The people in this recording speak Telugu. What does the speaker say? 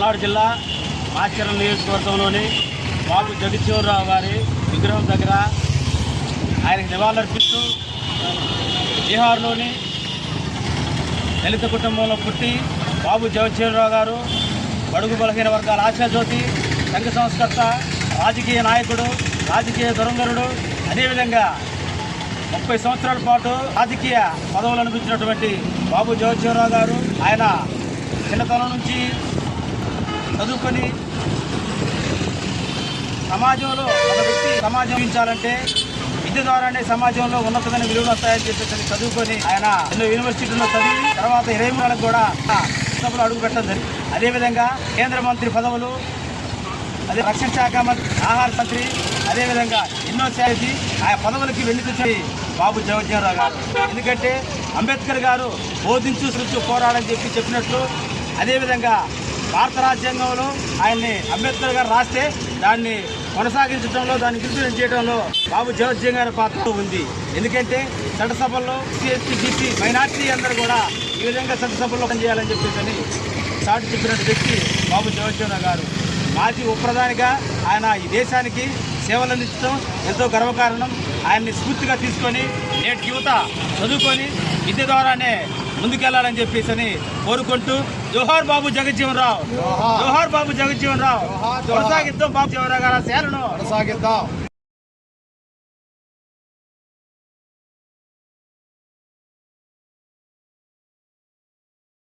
పల్నాడు జిల్లా మాచర్ల నియోజకవర్గంలోని బాబు జగజ్జీవనరావు గారి విగ్రహం దగ్గర ఆయనకు నివాళులర్పిస్తూ బీహార్లోని దళిత కుటుంబంలో పుట్టి బాబు జగజ్జీవనరావు గారు బడుగు బలహీన వర్గాల ఆశాజ్యోతి సంఘ సంస్కర్త రాజకీయ నాయకుడు రాజకీయ దురంగరుడు అదేవిధంగా ముప్పై సంవత్సరాల పాటు రాజకీయ పదవులు అనిపించినటువంటి బాబు జగజ్జీవనరావు గారు ఆయన చిన్నతనం నుంచి చదువుకొని సమాజంలో ఒక వ్యక్తి సమాజం జీవించాలంటే విద్య ద్వారానే సమాజంలో ఉన్నతమైన విలువలు తయారు చెప్పేసి చదువుకొని ఆయన ఎన్నో యూనివర్సిటీలో చదివి తర్వాత ఇరవై మూడులకు కూడా సభలో అడుగు పెట్టడం జరిగింది. అదేవిధంగా కేంద్ర మంత్రి పదవులు అదే రక్షణ శాఖ మంత్రి ఆహార మంత్రి అదేవిధంగా ఎన్నో చేసి ఆ పదవులకి వెళ్ళి తెచ్చి బాబు జగజ్జీవనరావు గారు. ఎందుకంటే అంబేద్కర్ గారు బోధించు సృష్టి పోరాడని చెప్పి చెప్పినట్లు అదేవిధంగా భారత రాజ్యాంగంలో ఆయన్ని అంబేద్కర్ గారు రాస్తే దాన్ని కొనసాగించడంలో దాన్ని ఇంప్లిమెంట్ చేయడంలో బాబు జగజ్జీవన్ గారి పాత్ర ఉంది. ఎందుకంటే చట్టసభల్లో సిఎస్టీ బీసీ మైనార్టీ అందరూ కూడా ఈ విధంగా చట్టసభల్లో పనిచేయాలని చెప్పేసి చాటు చెప్పినట్టు వ్యక్తి బాబు జగజ్జీవన్ గారు. మాజీ ఉప ప్రధానిగా ఆయన ఈ దేశానికి సేవలు అందించడం ఎంతో గర్వకారణం. ఆయన్ని స్ఫూర్తిగా తీసుకొని నేటి యువత చదువుకొని విద్య ద్వారానే ముందుకెళ్ళాలని చెప్పేసి అని కోరుకుంటూ జోహార్ బాబు జగజ్జీవన్ రావు. జోహార్. బాబు జగజ్జీవన్ రావు. కొనసాగిద్దాం బాబు జగన్ గారి సేలను కొనసాగిద్దాం.